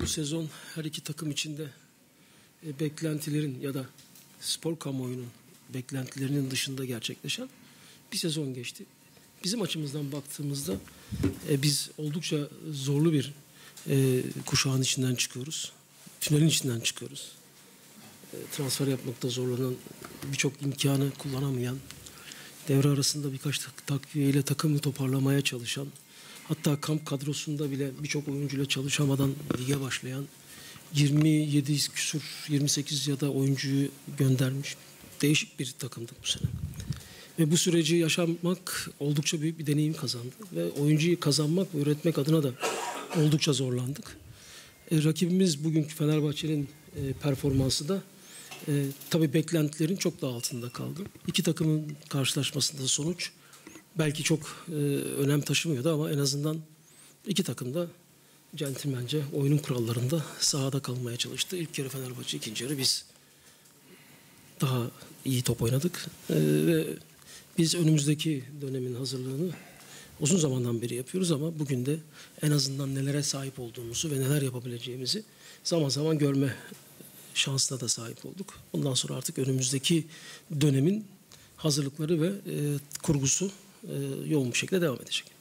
Bu sezon her iki takım içinde e, beklentilerin ya da spor kamuoyunun beklentilerinin dışında gerçekleşen bir sezon geçti. Bizim açımızdan baktığımızda e, biz oldukça zorlu bir e, kuşağın içinden çıkıyoruz. Tünelin içinden çıkıyoruz. E, transfer yapmakta zorlanan, birçok imkanı kullanamayan, devre arasında birkaç tak takviyeyle takımı toparlamaya çalışan, hatta kamp kadrosunda bile birçok oyuncuyla çalışamadan lige başlayan, 27 küsur 28 ya da oyuncuyu göndermiş değişik bir takımdık bu sene. Ve bu süreci yaşamak oldukça büyük bir deneyim kazandı. Ve oyuncuyu kazanmak ve üretmek adına da oldukça zorlandık. E, rakibimiz bugünkü Fenerbahçe'nin e, performansı da e, tabii beklentilerin çok daha altında kaldı. İki takımın karşılaşmasında sonuç belki çok e, önem taşımıyordu ama en azından iki takım da centilmence oyunun kurallarında sahada kalmaya çalıştı. İlk yarı Fenerbahçe, ikinci yarı biz daha iyi top oynadık. E, ve biz önümüzdeki dönemin hazırlığını uzun zamandan beri yapıyoruz ama bugün de en azından nelere sahip olduğumuzu ve neler yapabileceğimizi zaman zaman görme şansına da sahip olduk. Bundan sonra artık önümüzdeki dönemin hazırlıkları ve e, kurgusu yoğun bir şekilde devam edecek.